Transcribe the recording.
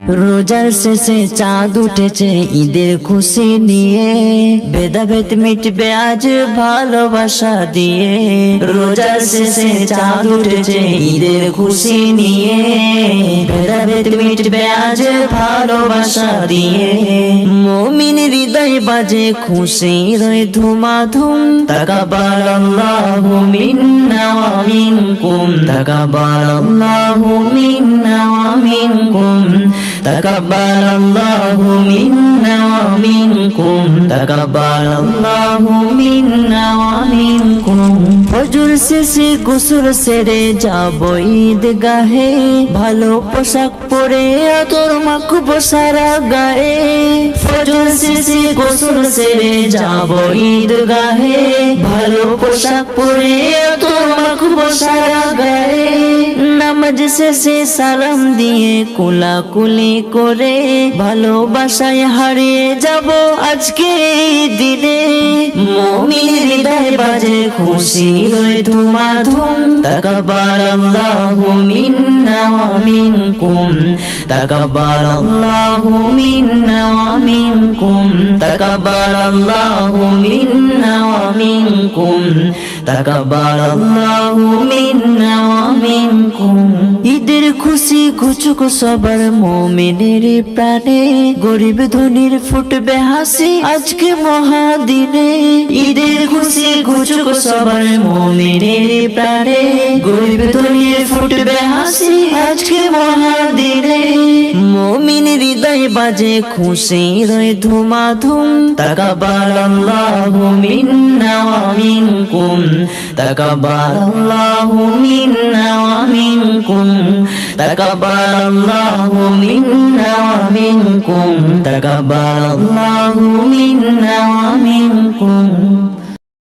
রোজার শেষে চাঁদ উঠেছে, ঈদের খুশি নিয়ে। ভেদাভেদ মিটবে আজ ভালোবাসা দিয়ে। রোজার শেষে চাঁদ উঠেছে, ঈদের খুশি নিয়ে। ভেদাভেদ মিটবে আজ ভালোবাসা দিয়ে। মমিন হৃদয় বাজে, খুশি রয়ে ধুমাধুম। তাকাবার আল্লাহু মিন্না ওয়া মিনকুম। তাকাবার আল্লাহু تقبل الله منا ومنكم تقبل الله منا ومنكم ফজর শেষে গোসল সেরে যাব ঈদ গাহে ভালো পোশাক পরে তোর মাখব সারা গায়ে ফজর শেষে গোসল সেরে যাব ঈদ গাহে ভালো পোশাক পরে তোর মাখব সারা গায়ে নামাজ সালাম দিয়ে কোলাকুলি করে ভালোবাসায় হারিয়ে যাব আজকে দিনে। বাজে, খুশি মিন্না ওয়া মিনকুম। তাকাবার আল্লাহু মিন্না ওয়া মিনকুম। তাকাবার মিন্না মিনকুম। তাকাবার আল্লাহু মিন্না ওয়া মিনকুম। ঈদের খুশি ঘুচুক সবার মোমিনের প্রাণে। গরিব ধনির ফুটবে হাসি আজকে মহাদিনে। ঈদের খুশি ঘুচুক সবার মোমিনের প্রাণে। গরিব ধনির ফুটবে হাসি আজকে মহাদিনে। মমিন হৃদয় বাজে, খুশি রয়ে ধুমাধুম। তাকাবার আল্লাহু মিন্না আল্লাহু মিন্না ওয়া মিনকুম তাকাবার আল্লাহু মিন্না ওয়া মিনকুম তাকাবার আল্লাহু মিন্না ওয়া